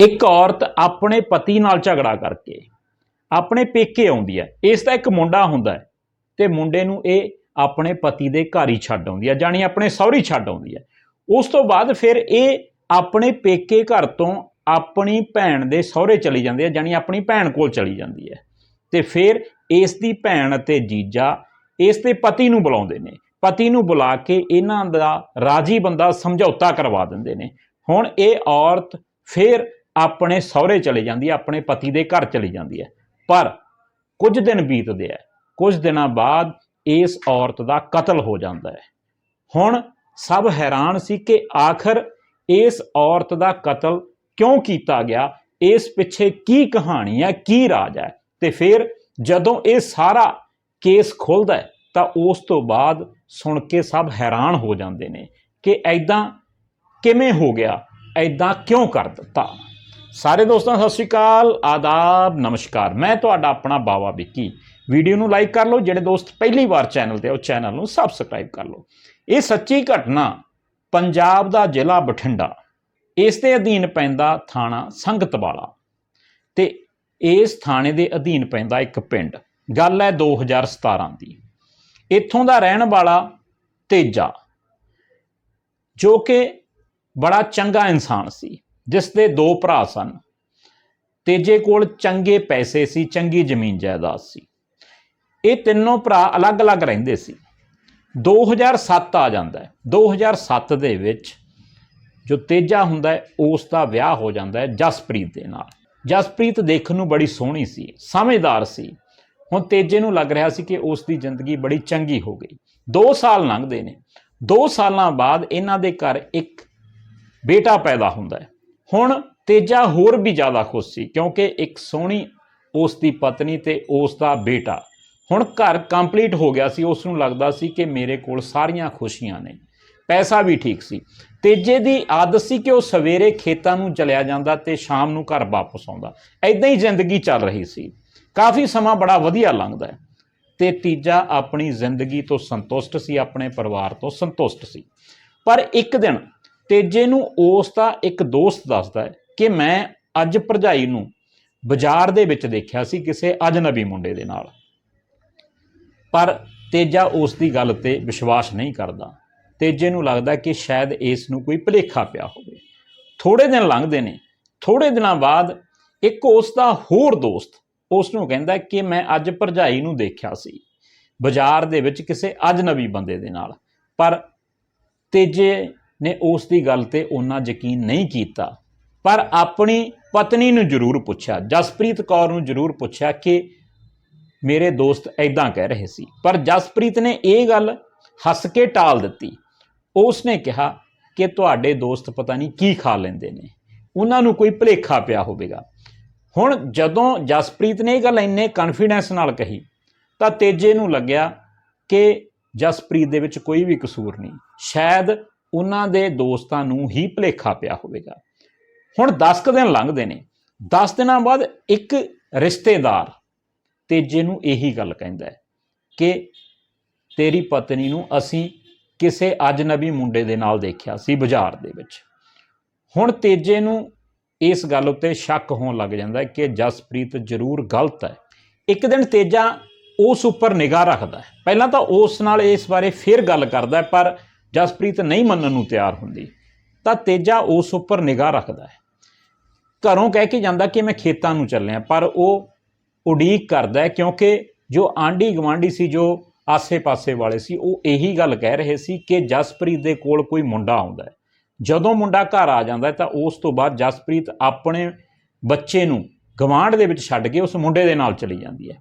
ਇੱਕ ਔਰਤ ਆਪਣੇ ਪਤੀ ਨਾਲ ਝਗੜਾ ਕਰਕੇ ਆਪਣੇ ਪੇਕੇ ਆਉਂਦੀ ਹੈ। ਇਸ ਦਾ ਇੱਕ ਮੁੰਡਾ ਹੁੰਦਾ ਹੈ ਤੇ ਮੁੰਡੇ ਨੂੰ ਇਹ ਆਪਣੇ ਪਤੀ ਦੇ ਘਰ ਹੀ ਛੱਡ ਆਉਂਦੀ ਹੈ, ਜਾਣੀ ਆਪਣੇ ਸਹੁਰੀ ਛੱਡ ਆਉਂਦੀ ਹੈ। ਉਸ ਤੋਂ ਬਾਅਦ ਫਿਰ ਇਹ ਆਪਣੇ ਪੇਕੇ ਘਰ ਤੋਂ ਆਪਣੀ ਭੈਣ ਦੇ ਸਹੁਰੇ ਚਲੀ ਜਾਂਦੀ ਹੈ, ਜਾਣੀ ਆਪਣੀ ਭੈਣ ਕੋਲ ਚਲੀ ਜਾਂਦੀ ਹੈ। ਤੇ ਫਿਰ ਇਸ ਦੀ ਭੈਣ ਅਤੇ ਜੀਜਾ ਇਸ ਦੇ ਪਤੀ ਨੂੰ ਬੁਲਾਉਂਦੇ ਨੇ। ਪਤੀ ਨੂੰ ਬੁਲਾ ਕੇ ਇਹਨਾਂ ਦਾ ਰਾਜੀ ਬੰਦਾ ਸਮਝੌਤਾ ਕਰਵਾ ਦਿੰਦੇ ਨੇ। ਹੁਣ ਇਹ ਔਰਤ ਫਿਰ ਆਪਣੇ ਸਹੁਰੇ ਚਲੇ ਜਾਂਦੀ ਹੈ, ਆਪਣੇ ਪਤੀ ਦੇ ਘਰ ਚਲੀ ਜਾਂਦੀ ਹੈ। ਪਰ ਕੁਝ ਦਿਨ ਬੀਤਦੇ ਆ ਕੁਝ ਦਿਨਾਂ ਬਾਅਦ ਇਸ ਔਰਤ ਦਾ ਕਤਲ ਹੋ ਜਾਂਦਾ ਹੈ। ਹੁਣ ਸਭ ਹੈਰਾਨ ਸੀ ਕਿ ਆਖਰ ਇਸ ਔਰਤ ਦਾ ਕਤਲ ਕਿਉਂ ਕੀਤਾ ਗਿਆ, ਇਸ ਪਿੱਛੇ ਕੀ ਕਹਾਣੀ ਹੈ, ਕੀ ਰਾਜ ਹੈ? ਤੇ ਫਿਰ ਜਦੋਂ ਇਹ ਸਾਰਾ ਕੇਸ ਖੁੱਲਦਾ ਹੈ, ਤਾਂ ਉਸ ਤੋਂ ਬਾਅਦ ਸੁਣ ਕੇ ਸਭ ਹੈਰਾਨ ਹੋ ਜਾਂਦੇ ਨੇ ਕਿ ਐਦਾਂ ਕਿਵੇਂ ਹੋ ਗਿਆ ਐਦਾਂ ਕਿਉਂ ਕਰ ਦਿੱਤਾ? ਸਾਰੇ ਦੋਸਤਾਂ, ਸਤਿ ਸ਼੍ਰੀ ਅਕਾਲ, ਆਦਾਬ, ਨਮਸਕਾਰ। ਮੈਂ ਤੁਹਾਡਾ ਆਪਣਾ ਬਾਵਾ ਵਿੱਕੀ। ਵੀਡੀਓ ਨੂੰ ਲਾਈਕ ਕਰ ਲਓ, ਜਿਹੜੇ ਦੋਸਤ ਪਹਿਲੀ ਵਾਰ ਚੈਨਲ ਤੇ ਉਹ ਚੈਨਲ ਨੂੰ ਸਬਸਕ੍ਰਾਈਬ ਕਰ ਲਓ। ਇਹ ਸੱਚੀ ਘਟਨਾ ਪੰਜਾਬ ਦਾ ਜ਼ਿਲ੍ਹਾ ਬਠਿੰਡਾ, ਇਸ ਦੇ ਅਧੀਨ ਪੈਂਦਾ ਥਾਣਾ ਸੰਗਤ ਵਾਲਾ ਤੇ ਇਸ ਥਾਣੇ ਦੇ ਅਧੀਨ ਪੈਂਦਾ ਇੱਕ ਪਿੰਡ। ਗੱਲ ਹੈ 2017 ਦੀ। ਇੱਥੋਂ ਦਾ ਰਹਿਣ ਵਾਲਾ ਤੇਜਾ, ਜੋ ਕਿ ਬੜਾ ਚੰਗਾ ਇਨਸਾਨ ਸੀ। ਜਿਸ ਦੇ ਦੋ ਭਰਾ ਸਨ। ਤੇਜੇ ਕੋਲ ਚੰਗੇ ਪੈਸੇ ਸੀ, ਚੰਗੀ ਜ਼ਮੀਨ ਜਾਇਦਾਦ ਸੀ। ਇਹ ਤਿੰਨੋਂ ਭਰਾ ਅਲੱਗ-ਅਲੱਗ ਰਹਿੰਦੇ ਸੀ। 2007 ਆ ਜਾਂਦਾ ਹੈ। 2007 ਦੇ ਵਿੱਚ ਜੋ ਤੇਜਾ ਹੁੰਦਾ ਹੈ, ਉਸ ਦਾ ਵਿਆਹ ਹੋ ਜਾਂਦਾ ਹੈ ਜਸਪ੍ਰੀਤ ਦੇ ਨਾਲ। ਜਸਪ੍ਰੀਤ ਦੇਖਣ ਨੂੰ ਬੜੀ ਸੋਹਣੀ ਸੀ, ਸਮਝਦਾਰ ਸੀ। ਹੁਣ ਤੇਜੇ ਨੂੰ ਲੱਗ ਰਿਹਾ ਸੀ ਕਿ ਉਸ ਦੀ ਜ਼ਿੰਦਗੀ ਬੜੀ ਚੰਗੀ ਹੋ ਗਈ। 2 ਸਾਲ ਲੰਘਦੇ ਨੇ। 2 ਸਾਲਾਂ ਬਾਅਦ ਇਹਨਾਂ ਦੇ ਘਰ ਇੱਕ ਬੇਟਾ ਪੈਦਾ ਹੁੰਦਾ ਹੈ। ਹੁਣ ਤੇਜਾ ਹੋਰ ਵੀ ਜ਼ਿਆਦਾ ਖੁਸ਼ ਸੀ, ਕਿਉਂਕਿ ਇੱਕ ਸੋਹਣੀ ਉਸ ਦੀ ਪਤਨੀ ਤੇ ਉਸ ਦਾ ਬੇਟਾ। ਹੁਣ ਘਰ ਕੰਪਲੀਟ ਹੋ ਗਿਆ ਸੀ ਉਸ ਨੂੰ ਲੱਗਦਾ ਸੀ ਕਿ ਮੇਰੇ ਕੋਲ ਸਾਰੀਆਂ ਖੁਸ਼ੀਆਂ ਨੇ। ਪੈਸਾ ਵੀ ਠੀਕ ਸੀ। ਤੇਜੇ ਦੀ ਆਦਤ ਸੀ ਕਿ ਉਹ ਸਵੇਰੇ ਖੇਤਾਂ ਨੂੰ ਚਲਿਆ ਜਾਂਦਾ ਤੇ ਸ਼ਾਮ ਨੂੰ ਘਰ ਵਾਪਸ ਆਉਂਦਾ। ਐਦਾਂ ਹੀ ਜ਼ਿੰਦਗੀ ਚੱਲ ਰਹੀ ਸੀ। ਕਾਫੀ ਸਮਾਂ ਬੜਾ ਵਧੀਆ ਲੰਘਦਾ ਹੈ। ਤੇ ਤੀਜਾ ਆਪਣੀ ਜ਼ਿੰਦਗੀ ਤੋਂ ਸੰਤੁਸ਼ਟ ਸੀ, ਆਪਣੇ ਪਰਿਵਾਰ ਤੋਂ ਸੰਤੁਸ਼ਟ ਸੀ। ਪਰ ਇੱਕ ਦਿਨ ਤੇਜੇ ਨੂੰ ਉਸ ਦਾ ਇੱਕ ਦੋਸਤ ਦੱਸਦਾ ਹੈ ਕਿ ਮੈਂ ਅੱਜ ਭਰਜਾਈ ਨੂੰ ਬਾਜ਼ਾਰ ਦੇ ਵਿੱਚ ਦੇਖਿਆ ਸੀ ਕਿਸੇ ਅਜਨਬੀ ਮੁੰਡੇ ਦੇ ਨਾਲ। ਪਰ ਤੇਜਾ ਉਸ ਦੀ ਗੱਲ ਤੇ ਵਿਸ਼ਵਾਸ ਨਹੀਂ ਕਰਦਾ। ਤੇਜੇ ਨੂੰ ਲੱਗਦਾ ਕਿ ਸ਼ਾਇਦ ਇਸ ਨੂੰ ਕੋਈ ਭੁਲੇਖਾ ਪਿਆ ਹੋਵੇ। ਥੋੜੇ ਦਿਨ ਲੰਘਦੇ ਨੇ। ਥੋੜੇ ਦਿਨਾਂ ਬਾਅਦ ਇੱਕ ਉਸ ਦਾ ਹੋਰ ਦੋਸਤ ਉਸ ਨੂੰ ਕਹਿੰਦਾ ਕਿ ਮੈਂ ਅੱਜ ਭਰਜਾਈ ਨੂੰ ਦੇਖਿਆ ਸੀ ਬਾਜ਼ਾਰ ਦੇ ਵਿੱਚ ਕਿਸੇ ਅਜਨਬੀ ਬੰਦੇ ਦੇ ਨਾਲ। ਪਰ ਤੇਜੇ ਨੇ ਉਸ ਦੀ ਗੱਲ ਤੇ ਉਹਨਾਂ ਯਕੀਨ ਨਹੀਂ ਕੀਤਾ। ਪਰ ਆਪਣੀ ਪਤਨੀ ਨੂੰ ਜ਼ਰੂਰ ਪੁੱਛਿਆ, ਜਸਪ੍ਰੀਤ ਕੌਰ ਨੂੰ ਜ਼ਰੂਰ ਪੁੱਛਿਆ ਕਿ ਮੇਰੇ ਦੋਸਤ ਐਦਾਂ ਕਹਿ ਰਹੇ ਸੀ। ਪਰ ਜਸਪ੍ਰੀਤ ਨੇ ਇਹ ਗੱਲ ਹੱਸ ਕੇ ਟਾਲ ਦਿੱਤੀ। ਉਸ ਨੇ ਕਿਹਾ ਕਿ ਤੁਹਾਡੇ ਦੋਸਤ ਪਤਾ ਨਹੀਂ ਕੀ ਖਾ ਲੈਂਦੇ ਨੇ। ਉਹਨਾਂ ਨੂੰ ਕੋਈ ਭੁਲੇਖਾ ਪਿਆ ਹੋਵੇਗਾ। ਹੁਣ ਜਦੋਂ ਜਸਪ੍ਰੀਤ ਨੇ ਇਹ ਗੱਲ ਇੰਨੇ ਕੌਨਫੀਡੈਂਸ ਨਾਲ ਕਹੀ, ਤਾਂ ਤੇਜੇ ਨੂੰ ਲੱਗਿਆ ਕਿ ਜਸਪ੍ਰੀਤ ਦੇ ਵਿੱਚ ਕੋਈ ਵੀ ਕਸੂਰ ਨਹੀਂ। ਸ਼ਾਇਦ ਉਹਨਾਂ ਦੇ ਦੋਸਤਾਂ ਨੂੰ ਹੀ ਭੁਲੇਖਾ ਪਿਆ ਹੋਵੇਗਾ। ਹੁਣ 10 ਕੁ ਦਿਨ ਲੰਘਦੇ ਨੇ। 10 ਦਿਨਾਂ ਬਾਅਦ ਇੱਕ ਰਿਸ਼ਤੇਦਾਰ ਤੇਜੇ ਨੂੰ ਇਹੀ ਗੱਲ ਕਹਿੰਦਾ ਹੈ ਕਿ ਤੇਰੀ ਪਤਨੀ ਨੂੰ ਅਸੀਂ ਕਿਸੇ ਅਜਨਬੀ ਮੁੰਡੇ ਦੇ ਨਾਲ ਦੇਖਿਆ ਸੀ ਬਾਜ਼ਾਰ ਦੇ ਵਿੱਚ। ਹੁਣ ਤੇਜੇ ਨੂੰ ਇਸ ਗੱਲ ਉੱਤੇ ਸ਼ੱਕ ਹੋਣ ਲੱਗ ਜਾਂਦਾ ਹੈ ਕਿ ਜਸਪ੍ਰੀਤ ਜ਼ਰੂਰ ਗਲਤ ਹੈ। ਇੱਕ ਦਿਨ ਤੇਜਾ ਉਸ ਉੱਪਰ ਨਿਗਾਹ ਰੱਖਦਾ ਹੈ। ਪਹਿਲਾਂ ਤਾਂ ਉਸ ਨਾਲ ਇਸ ਬਾਰੇ ਫਿਰ ਗੱਲ ਕਰਦਾ ਹੈ, ਪਰ ਜਸਪ੍ਰੀਤ ਨਹੀਂ ਮੰਨਣ ਨੂੰ ਤਿਆਰ ਹੁੰਦੀ, ਤਾਂ ਤੇਜਾ ਉਸ ਉੱਪਰ ਨਿਗਾਹ ਰੱਖਦਾ ਹੈ। ਘਰੋਂ ਕਹਿ ਕੇ ਜਾਂਦਾ ਕਿ ਮੈਂ ਖੇਤਾਂ ਨੂੰ ਚੱਲਿਆ, ਪਰ ਉਹ ਉਡੀਕ ਕਰਦਾ ਹੈ ਕਿਉਂਕਿ ਜੋ ਆਂਢੀ ਗਵਾਂਢੀ ਸੀ, ਜੋ ਆਸੇ-ਪਾਸੇ ਵਾਲੇ ਸੀ, ਉਹ ਇਹੀ ਗੱਲ ਕਹਿ ਰਹੇ ਸੀ ਕਿ ਜਸਪ੍ਰੀਤ ਦੇ ਕੋਲ ਕੋਈ ਮੁੰਡਾ ਆਉਂਦਾ ਹੈ। ਜਦੋਂ ਮੁੰਡਾ ਘਰ ਆ ਜਾਂਦਾ ਹੈ, ਤਾਂ ਉਸ ਤੋਂ ਬਾਅਦ ਜਸਪ੍ਰੀਤ ਆਪਣੇ ਬੱਚੇ ਨੂੰ ਗਵਾਂਢ ਦੇ ਵਿੱਚ ਛੱਡ ਕੇ ਉਸ ਮੁੰਡੇ ਦੇ ਨਾਲ ਚਲੀ ਜਾਂਦੀ ਹੈ।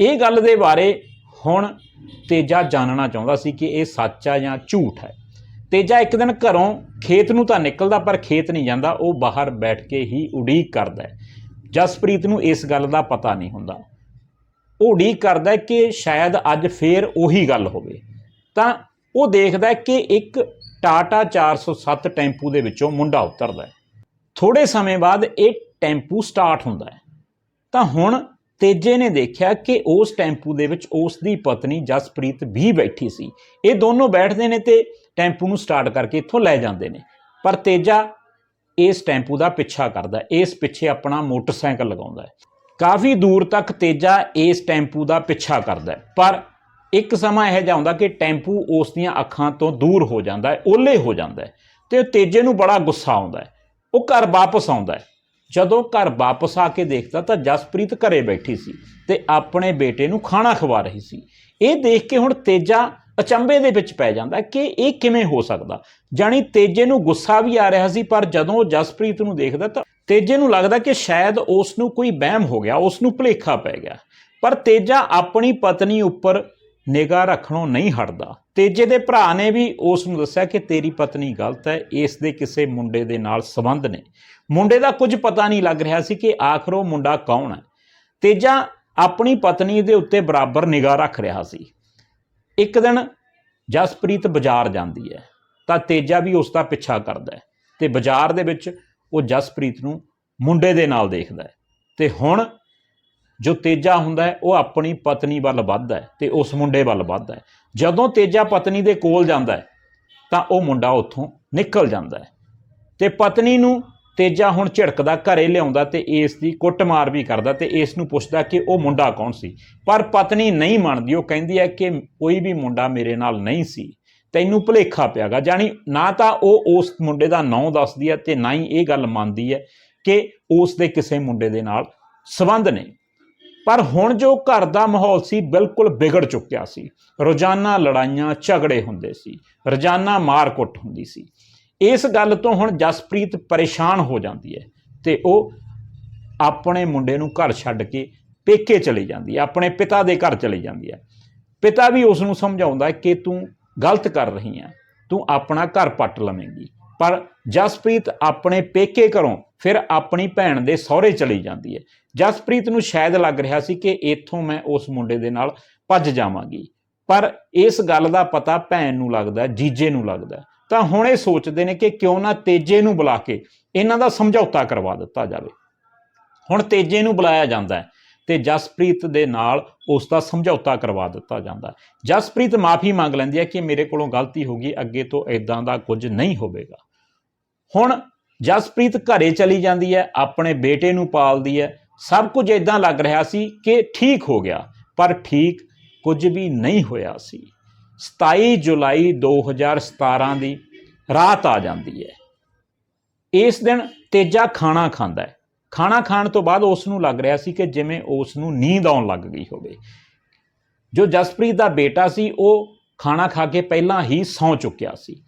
ਇਹ ਗੱਲ ਦੇ ਬਾਰੇ ਹੁਣ ਤੇਜਾ ਜਾਣਨਾ ਚਾਹੁੰਦਾ ਸੀ ਕਿ ਇਹ ਸੱਚ ਆ ਜਾਂ ਝੂਠ ਹੈ ਤੇਜਾ ਇੱਕ ਦਿਨ ਘਰੋਂ ਖੇਤ ਨੂੰ ਤਾਂ ਨਿਕਲਦਾ, ਪਰ ਖੇਤ ਨਹੀਂ ਜਾਂਦਾ, ਉਹ ਬਾਹਰ ਬੈਠ ਕੇ ਹੀ ਉਡੀਕ ਕਰਦਾ ਹੈ। ਜਸਪ੍ਰੀਤ ਨੂੰ ਇਸ ਗੱਲ ਦਾ ਪਤਾ ਨਹੀਂ ਹੁੰਦਾ। ਉਹ ਉਡੀਕ ਕਰਦਾ ਹੈ ਕਿ ਸ਼ਾਇਦ ਅੱਜ ਫੇਰ ਉਹੀ ਗੱਲ ਹੋਵੇ। ਤਾਂ ਉਹ ਦੇਖਦਾ ਹੈ ਕਿ ਇੱਕ ਟਾਟਾ 407 ਟੈਂਪੂ ਦੇ ਵਿੱਚੋਂ ਮੁੰਡਾ ਉਤਰਦਾ ਹੈ। ਥੋੜੇ ਸਮੇਂ ਬਾਅਦ ਇਹ ਟੈਂਪੂ ਸਟਾਰਟ ਹੁੰਦਾ ਹੈ। ਤਾਂ ਹੁਣ ਤੇਜੇ ਨੇ ਦੇਖਿਆ ਕਿ ਉਸ ਟੈਂਪੂ ਦੇ ਵਿੱਚ ਉਸ ਦੀ ਪਤਨੀ ਜਸਪ੍ਰੀਤ ਵੀ ਬੈਠੀ ਸੀ, ਇਹ ਦੋਨੋਂ ਬੈਠਦੇ ਨੇ ਤੇ ਟੈਂਪੂ ਨੂੰ ਸਟਾਰਟ ਕਰਕੇ ਇੱਥੋਂ ਲੈ ਜਾਂਦੇ ਨੇ। ਪਰ ਤੇਜਾ ਇਸ ਟੈਂਪੂ ਦਾ ਪਿੱਛਾ ਕਰਦਾ, ਇਸ ਪਿੱਛੇ ਆਪਣਾ ਮੋਟਰਸਾਈਕਲ ਲਗਾਉਂਦਾ ਹੈ। ਕਾਫੀ ਦੂਰ ਤੱਕ ਤੇਜਾ ਇਸ ਟੈਂਪੂ ਦਾ ਪਿੱਛਾ ਕਰਦਾ ਪਰ ਇੱਕ ਸਮਾਂ ਇਹੋ ਜਿਹਾ ਆਉਂਦਾ ਕਿ ਟੈਂਪੂ ਉਸ ਦੀਆਂ ਅੱਖਾਂ ਤੋਂ ਦੂਰ ਹੋ ਜਾਂਦਾ ਹੈ ਓਲੇ ਹੋ ਜਾਂਦਾ ਹੈ ਤੇ ਤੇਜੇ ਨੂੰ ਬੜਾ ਗੁੱਸਾ ਆਉਂਦਾ ਹੈ। ਉਹ ਘਰ ਵਾਪਸ ਆਉਂਦਾ ਹੈ। ਜਦੋਂ ਘਰ ਵਾਪਸ ਆ ਕੇ ਦੇਖਦਾ ਤਾਂ ਜਸਪ੍ਰੀਤ ਘਰੇ ਬੈਠੀ ਸੀ ਤੇ ਆਪਣੇ ਬੇਟੇ ਨੂੰ ਖਾਣਾ ਖਵਾ ਰਹੀ ਸੀ। ਇਹ ਦੇਖ ਕੇ ਹੁਣ ਤੇਜਾ ਅਚੰਭੇ ਦੇ ਵਿੱਚ ਪੈ ਜਾਂਦਾ ਕਿ ਇਹ ਕਿਵੇਂ ਹੋ ਸਕਦਾ। ਜਾਣੀ ਤੇਜੇ ਨੂੰ ਗੁੱਸਾ ਵੀ ਆ ਰਿਹਾ ਸੀ, ਪਰ ਜਦੋਂ ਜਸਪ੍ਰੀਤ ਨੂੰ ਦੇਖਦਾ ਤਾਂ ਤੇਜੇ ਨੂੰ ਲੱਗਦਾ ਕਿ ਸ਼ਾਇਦ ਉਸ ਨੂੰ ਕੋਈ ਵਹਿਮ ਹੋ ਗਿਆ ਉਸ ਨੂੰ ਭੁਲੇਖਾ ਪੈ ਗਿਆ। ਪਰ ਤੇਜਾ ਆਪਣੀ ਪਤਨੀ ਉੱਪਰ ਨਿਗਾਹ ਰੱਖਣੋਂ ਨਹੀਂ ਹਟਦਾ। ਤੇਜੇ ਦੇ ਭਰਾ ਨੇ ਵੀ ਉਸ ਨੂੰ ਦੱਸਿਆ ਕਿ ਤੇਰੀ ਪਤਨੀ ਗਲਤ ਹੈ, ਇਸ ਦੇ ਕਿਸੇ ਮੁੰਡੇ ਦੇ ਨਾਲ ਸੰਬੰਧ ਨੇ। ਮੁੰਡੇ ਦਾ ਕੁਝ ਪਤਾ ਨਹੀਂ ਲੱਗ ਰਿਹਾ ਸੀ ਕਿ ਆਖਰ ਉਹ ਮੁੰਡਾ ਕੌਣ ਹੈ। ਤੇਜਾ ਆਪਣੀ ਪਤਨੀ ਦੇ ਉੱਤੇ ਬਰਾਬਰ ਨਿਗਾਹ ਰੱਖ ਰਿਹਾ ਸੀ। ਇੱਕ ਦਿਨ ਜਸਪ੍ਰੀਤ ਬਾਜ਼ਾਰ ਜਾਂਦੀ ਹੈ, ਤਾਂ ਤੇਜਾ ਵੀ ਉਸ ਦਾ ਪਿੱਛਾ ਕਰਦਾ ਹੈ ਤੇ ਬਾਜ਼ਾਰ ਦੇ ਵਿੱਚ ਉਹ ਜਸਪ੍ਰੀਤ ਨੂੰ ਮੁੰਡੇ ਦੇ ਨਾਲ ਦੇਖਦਾ ਹੈ। ਤੇ ਹੁਣ ਜੋ ਤੇਜਾ ਹੁੰਦਾ ਹੈ, ਉਹ ਆਪਣੀ ਪਤਨੀ ਵੱਲ ਵੱਧਦਾ ਹੈ ਤੇ ਉਸ ਮੁੰਡੇ ਵੱਲ ਵੱਧਦਾ ਹੈ। ਜਦੋਂ ਤੇਜਾ ਪਤਨੀ ਦੇ ਕੋਲ ਜਾਂਦਾ ਹੈ, ਤਾਂ ਉਹ ਮੁੰਡਾ ਉੱਥੋਂ ਨਿਕਲ ਜਾਂਦਾ ਹੈ। ਤੇ ਪਤਨੀ ਨੂੰ ਤੇਜਾ ਹੁਣ ਝਿੜਕਦਾ, ਘਰੇ ਲਿਆਉਂਦਾ ਤੇ ਇਸ ਦੀ ਕੁੱਟਮਾਰ ਵੀ ਕਰਦਾ ਤੇ ਇਸ ਨੂੰ ਪੁੱਛਦਾ ਕਿ ਉਹ ਮੁੰਡਾ ਕੌਣ ਸੀ? ਪਰ ਪਤਨੀ ਨਹੀਂ ਮੰਨਦੀ, ਉਹ ਕਹਿੰਦੀ ਹੈ ਕਿ ਕੋਈ ਵੀ ਮੁੰਡਾ ਮੇਰੇ ਨਾਲ ਨਹੀਂ ਸੀ। ਤੈਨੂੰ ਭੁਲੇਖਾ ਪਿਆਗਾ, ਜਾਣੀ ਨਾ ਤਾਂ ਉਹ ਉਸ ਮੁੰਡੇ ਦਾ ਨਾਂ ਦੱਸਦੀ ਹੈ ਤੇ ਨਾ ਹੀ ਇਹ ਗੱਲ ਮੰਨਦੀ ਹੈ ਕਿ ਉਸ ਦੇ ਕਿਸੇ ਮੁੰਡੇ ਦੇ ਨਾਲ ਸਬੰਧ ਨੇ। ਪਰ ਹੁਣ ਜੋ ਘਰ ਦਾ ਮਾਹੌਲ ਸੀ ਬਿਲਕੁਲ ਵਿਗੜ ਚੁੱਕਿਆ ਸੀ। ਰੋਜ਼ਾਨਾ ਲੜਾਈਆਂ, ਝਗੜੇ ਹੁੰਦੇ ਸੀ। ਰੋਜ਼ਾਨਾ ਮਾਰ-ਕੁੱਟ ਹੁੰਦੀ ਸੀ। ਇਸ ਗੱਲ ਤੋਂ ਹੁਣ ਜਸਪ੍ਰੀਤ ਪਰੇਸ਼ਾਨ ਹੋ ਜਾਂਦੀ ਹੈ ਤੇ ਉਹ ਆਪਣੇ ਮੁੰਡੇ ਨੂੰ ਘਰ ਛੱਡ ਕੇ ਪੇਕੇ ਚਲੀ ਜਾਂਦੀ ਹੈ, ਆਪਣੇ ਪਿਤਾ ਦੇ ਘਰ ਚਲੀ ਜਾਂਦੀ ਹੈ। ਪਿਤਾ ਵੀ ਉਸ ਨੂੰ ਸਮਝਾਉਂਦਾ ਕਿ ਤੂੰ ਗਲਤ ਕਰ ਰਹੀ ਹੈ, ਤੂੰ ਆਪਣਾ ਘਰ ਪੱਟ ਲਵੇਂਗੀ। ਪਰ ਜਸਪ੍ਰੀਤ ਆਪਣੇ ਪੇਕੇ ਘਰੋਂ ਫਿਰ ਆਪਣੀ ਭੈਣ ਦੇ ਸਹੁਰੇ ਚਲੀ ਜਾਂਦੀ ਹੈ। ਜਸਪ੍ਰੀਤ ਨੂੰ ਸ਼ਾਇਦ ਲੱਗ ਰਿਹਾ ਸੀ ਕਿ ਇੱਥੋਂ ਮੈਂ ਉਸ ਮੁੰਡੇ ਦੇ ਨਾਲ ਭੱਜ ਜਾਵਾਂਗੀ। ਪਰ ਇਸ ਗੱਲ ਦਾ ਪਤਾ ਭੈਣ ਨੂੰ ਲੱਗਦਾ ਜੀਜੇ ਨੂੰ ਲੱਗਦਾ ਤਾਂ ਹੁਣ ਇਹ ਸੋਚਦੇ ਨੇ ਕਿ ਕਿਉਂ ਨਾ ਤੇਜੇ ਨੂੰ ਬੁਲਾ ਕੇ ਇਹਨਾਂ ਦਾ ਸਮਝੌਤਾ ਕਰਵਾ ਦਿੱਤਾ ਜਾਵੇ। ਹੁਣ ਤੇਜੇ ਨੂੰ ਬੁਲਾਇਆ ਜਾਂਦਾ ਹੈ ਤੇ ਜਸਪ੍ਰੀਤ ਦੇ ਨਾਲ ਉਸ ਦਾ ਸਮਝੌਤਾ ਕਰਵਾ ਦਿੱਤਾ ਜਾਂਦਾ ਜਸਪ੍ਰੀਤ ਮਾਫੀ ਮੰਗ ਲੈਂਦੀ ਹੈ ਕਿ ਮੇਰੇ ਕੋਲੋਂ ਗਲਤੀ ਹੋ ਗਈ, ਅੱਗੇ ਤੋਂ ਇਦਾਂ ਦਾ ਕੁਝ ਨਹੀਂ ਹੋਵੇਗਾ। ਹੁਣ ਜਸਪ੍ਰੀਤ ਘਰੇ ਚਲੀ ਜਾਂਦੀ ਹੈ, ਆਪਣੇ ਬੇਟੇ ਨੂੰ ਪਾਲਦੀ ਹੈ। ਸਭ ਕੁਝ ਇਦਾਂ ਲੱਗ ਰਿਹਾ ਸੀ ਕਿ ਠੀਕ ਹੋ ਗਿਆ, ਪਰ ਠੀਕ ਕੁਝ ਵੀ ਨਹੀਂ ਹੋਇਆ ਸੀ। 27 ਜੁਲਾਈ 2017 ਦੀ ਰਾਤ ਆ ਜਾਂਦੀ ਹੈ। ਇਸ ਦਿਨ ਤੇਜਾ ਖਾਣਾ ਖਾਂਦਾ ਹੈ। ਖਾਣਾ ਖਾਣ ਤੋਂ ਬਾਅਦ ਉਸ ਨੂੰ ਲੱਗ ਰਿਹਾ ਸੀ ਕਿ ਜਿਵੇਂ ਉਸ ਨੂੰ ਨੀਂਦ ਆਉਣ ਲੱਗ ਗਈ ਹੋਵੇ। ਜੋ ਜਸਪ੍ਰੀਤ ਦਾ ਬੇਟਾ ਸੀ, ਉਹ ਖਾਣਾ ਖਾ ਕੇ ਪਹਿਲਾਂ ਹੀ ਸੌਂ ਚੁੱਕਿਆ ਸੀ।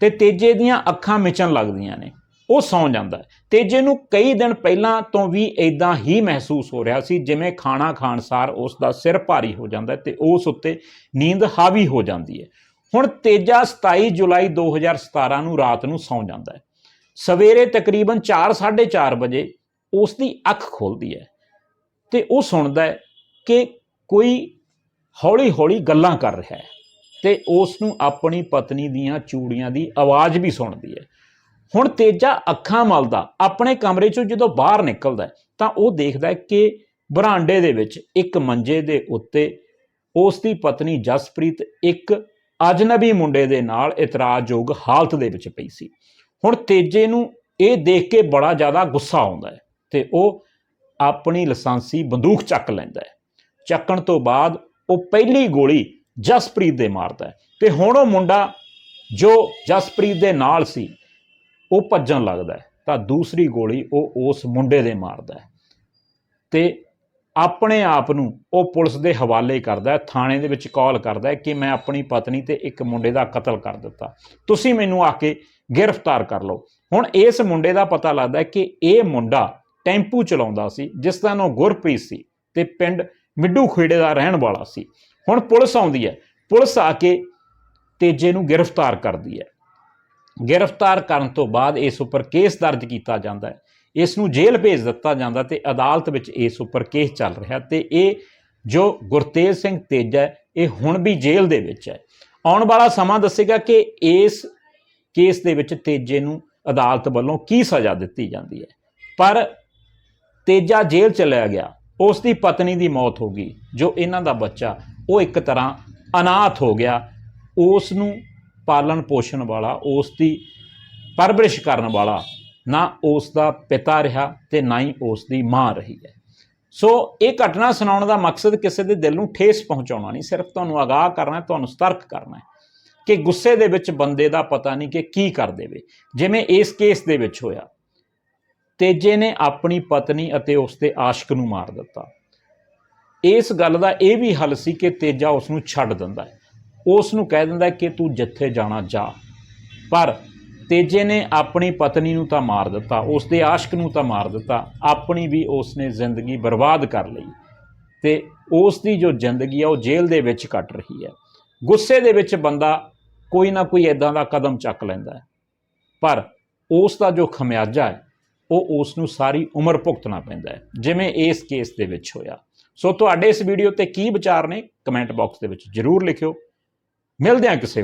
ਤੇ ਤੇਜੇ ਦੀਆਂ ਅੱਖਾਂ ਮਿਚਣ ਲੱਗਦੀਆਂ ਨੇ। ਉਹ ਸੌਂ ਜਾਂਦਾ ਤੇਜੇ ਨੂੰ ਕਈ ਦਿਨ ਪਹਿਲਾਂ ਤੋਂ ਵੀ ਇਦਾਂ ਹੀ ਮਹਿਸੂਸ ਹੋ ਰਿਹਾ ਸੀ, ਜਿਵੇਂ ਖਾਣਾ ਖਾਣ ਸਾਰ ਉਸ ਦਾ ਸਿਰ ਭਾਰੀ ਹੋ ਜਾਂਦਾ ਹੈ ਤੇ ਉਸ ਉੱਤੇ ਨੀਂਦ ਹਾਵੀ ਹੋ ਜਾਂਦੀ ਹੈ। ਹੁਣ ਤੇਜਾ 27 ਜੁਲਾਈ 2017 ਨੂੰ ਰਾਤ ਨੂੰ ਸੌਂ ਜਾਂਦਾ ਹੈ। ਸਵੇਰੇ ਤਕਰੀਬਨ 4:30 ਵਜੇ ਉਸ ਦੀ ਅੱਖ ਖੁੱਲਦੀ ਹੈ ਤੇ ਉਹ ਸੁਣਦਾ ਹੈ ਕਿ ਕੋਈ ਹੌਲੀ-ਹੌਲੀ ਗੱਲਾਂ ਕਰ ਰਿਹਾ ਹੈ ਤੇ ਉਸ ਨੂੰ ਆਪਣੀ ਪਤਨੀ ਦੀਆਂ ਚੂੜੀਆਂ ਦੀ ਆਵਾਜ਼ ਵੀ ਸੁਣਦੀ ਹੈ। ਹੁਣ ਤੇਜਾ ਅੱਖਾਂ ਮਲਦਾ, ਆਪਣੇ ਕਮਰੇ ਚੋਂ ਜਦੋਂ ਬਾਹਰ ਨਿਕਲਦਾ ਤਾਂ ਉਹ ਦੇਖਦਾ ਕਿ ਬਰਾਂਡੇ ਦੇ ਵਿੱਚ ਇੱਕ ਮੰਜੇ ਦੇ ਉੱਤੇ ਉਸ ਦੀ ਪਤਨੀ ਜਸਪ੍ਰੀਤ, ਇੱਕ ਅਜਨਬੀ ਮੁੰਡੇ ਦੇ ਨਾਲ ਇਤਰਾਜ਼ਯੋਗ ਹਾਲਤ ਦੇ ਵਿੱਚ ਪਈ ਸੀ। ਹੁਣ ਤੇਜੇ ਨੂੰ ਇਹ ਦੇਖ ਕੇ ਬੜਾ ਜ਼ਿਆਦਾ ਗੁੱਸਾ ਆਉਂਦਾ ਹੈ ਤੇ ਉਹ ਆਪਣੀ ਲਾਇਸੈਂਸੀ ਬੰਦੂਕ ਚੱਕ ਲੈਂਦਾ ਹੈ। ਚੱਕਣ ਤੋਂ ਬਾਅਦ ਉਹ ਪਹਿਲੀ ਗੋਲੀ ਜਸਪ੍ਰੀਤ ਦੇ ਮਾਰਦਾ ਹੈ ਤੇ ਹੁਣ ਉਹ ਮੁੰਡਾ ਜੋ ਜਸਪ੍ਰੀਤ ਦੇ ਨਾਲ ਸੀ ਉਹ ਭੱਜਣ ਲੱਗਦਾ ਹੈ, ਤਾਂ ਦੂਸਰੀ ਗੋਲੀ ਉਹ ਉਸ ਮੁੰਡੇ ਦੇ ਮਾਰਦਾ ਹੈ। ਤੇ ਆਪਣੇ ਆਪ ਨੂੰ ਉਹ ਪੁਲਿਸ ਦੇ ਹਵਾਲੇ ਕਰਦਾ ਥਾਣੇ ਦੇ ਵਿੱਚ ਕਾਲ ਕਰਦਾ ਕਿ ਮੈਂ ਆਪਣੀ ਪਤਨੀ ਤੇ ਇੱਕ ਮੁੰਡੇ ਦਾ ਕਤਲ ਕਰ ਦਿੱਤਾ। ਤੁਸੀਂ ਮੈਨੂੰ ਆ ਕੇ ਗ੍ਰਿਫਤਾਰ ਕਰ ਲਓ। ਹੁਣ ਇਸ ਮੁੰਡੇ ਦਾ ਪਤਾ ਲੱਗਦਾ ਕਿ ਇਹ ਮੁੰਡਾ ਟੈਂਪੂ ਚਲਾਉਂਦਾ ਸੀ, ਜਿਸ ਦਾ ਨਾਮ ਗੁਰਪ੍ਰੀਤ ਸੀ ਤੇ ਪਿੰਡ ਮਿੱਡੂ ਖੇੜੇ ਦਾ ਰਹਿਣ ਵਾਲਾ ਸੀ। ਹੁਣ ਪੁਲਿਸ ਆਉਂਦੀ ਹੈ, ਪੁਲਿਸ ਆ ਕੇ ਤੇਜੇ ਨੂੰ ਗ੍ਰਿਫਤਾਰ ਕਰਦੀ ਹੈ। ਗ੍ਰਿਫਤਾਰ ਕਰਨ ਤੋਂ ਬਾਅਦ ਇਸ ਉੱਪਰ ਕੇਸ ਦਰਜ ਕੀਤਾ ਜਾਂਦਾ ਹੈ। ਇਸ ਨੂੰ ਜੇਲ੍ਹ ਭੇਜ ਦਿੱਤਾ ਜਾਂਦਾ ਤੇ ਅਦਾਲਤ ਵਿੱਚ ਇਸ ਉੱਪਰ ਕੇਸ ਚੱਲ ਰਿਹਾ ਤੇ ਇਹ ਜੋ ਗੁਰਤੇਜ ਸਿੰਘ ਤੇਜਾ ਹੈ, ਇਹ ਹੁਣ ਵੀ ਜੇਲ੍ਹ ਦੇ ਵਿੱਚ ਹੈ। ਆਉਣ ਵਾਲਾ ਸਮਾਂ ਦੱਸੇਗਾ ਕਿ ਇਸ ਕੇਸ ਦੇ ਵਿੱਚ ਤੇਜੇ ਨੂੰ ਅਦਾਲਤ ਵੱਲੋਂ ਕੀ ਸਜ਼ਾ ਦਿੱਤੀ ਜਾਂਦੀ ਹੈ। ਪਰ ਤੇਜਾ ਜੇਲ੍ਹ ਚਲਿਆ ਗਿਆ ਉਸ ਦੀ ਪਤਨੀ ਦੀ ਮੌਤ ਹੋ ਗਈ ਜੋ ਇਹਨਾਂ ਦਾ ਬੱਚਾ ਉਹ ਇੱਕ ਤਰ੍ਹਾਂ ਅਨਾਥ ਹੋ ਗਿਆ। ਉਸ ਨੂੰ ਪਾਲਣ ਪੋਸ਼ਣ ਵਾਲਾ, ਉਸ ਦੀ ਪਰਵਰਿਸ਼ ਕਰਨ ਵਾਲਾ, ਨਾ ਉਸ ਦਾ ਪਿਤਾ ਰਿਹਾ ਤੇ ਨਾ ਹੀ ਉਸ ਦੀ ਮਾਂ ਰਹੀ ਹੈ। ਸੋ ਇਹ ਘਟਨਾ ਸੁਣਾਉਣ ਦਾ ਮਕਸਦ ਕਿਸੇ ਦੇ ਦਿਲ ਨੂੰ ਠੇਸ ਪਹੁੰਚਾਉਣਾ ਨਹੀਂ, ਸਿਰਫ ਤੁਹਾਨੂੰ ਅਗਾਹ ਕਰਨਾ ਤੁਹਾਨੂੰ ਸਤਰਕ ਕਰਨਾ ਹੈ ਕਿ ਗੁੱਸੇ ਦੇ ਵਿੱਚ ਬੰਦੇ ਦਾ ਪਤਾ ਨਹੀਂ ਕਿ ਕੀ ਕਰ ਦੇਵੇ। ਜਿਵੇਂ ਇਸ ਕੇਸ ਦੇ ਵਿੱਚ ਹੋਇਆ, ਤੇਜੇ ਨੇ ਆਪਣੀ ਪਤਨੀ ਅਤੇ ਉਸ ਦੇ ਆਸ਼ਕ ਨੂੰ ਮਾਰ ਦਿੱਤਾ। ਇਸ ਗੱਲ ਦਾ ਇਹ ਵੀ ਹੱਲ ਸੀ ਕਿ ਤੇਜਾ ਉਸ ਨੂੰ ਛੱਡ ਦਿੰਦਾ ਹੈ। ਉਸ ਨੂੰ ਕਹਿ ਦਿੰਦਾ ਕਿ ਤੂੰ ਜਿੱਥੇ ਜਾਣਾ ਜਾ। ਪਰ ਤੇਜੇ ਨੇ ਆਪਣੀ ਪਤਨੀ ਨੂੰ ਤਾਂ ਮਾਰ ਦਿੱਤਾ ਉਸ ਦੇ ਆਸ਼ਕ ਨੂੰ ਤਾਂ ਮਾਰ ਦਿੱਤਾ, ਆਪਣੀ ਵੀ ਉਸ ਨੇ ਜ਼ਿੰਦਗੀ ਬਰਬਾਦ ਕਰ ਲਈ। ਤੇ ਉਸ ਦੀ ਜੋ ਜ਼ਿੰਦਗੀ ਆ, ਉਹ ਜੇਲ੍ਹ ਦੇ ਵਿੱਚ ਕੱਟ ਰਹੀ ਹੈ। ਗੁੱਸੇ ਦੇ ਵਿੱਚ ਬੰਦਾ ਕੋਈ ਨਾ ਕੋਈ ਇਦਾਂ ਦਾ ਕਦਮ ਚੱਕ ਲੈਂਦਾ ਹੈ। ਪਰ ਉਸ ਦਾ ਜੋ ਖਮਿਆਜਾ ਹੈ, ਉਹ ਉਸ ਨੂੰ ਸਾਰੀ ਉਮਰ ਭੁਗਤਣਾ ਪੈਂਦਾ ਹੈ, ਜਿਵੇਂ ਇਸ ਕੇਸ ਦੇ ਵਿੱਚ ਹੋਇਆ। ਸੋ ਤੁਹਾਡੇ ਇਸ ਵੀਡੀਓ ਤੇ ਕੀ ਵਿਚਾਰ ਨੇ, ਕਮੈਂਟ ਬਾਕਸ ਦੇ ਵਿੱਚ ਜਰੂਰ ਲਿਖਿਓ। ਮਿਲਦੇ ਹਾਂ ਕਿਸੇ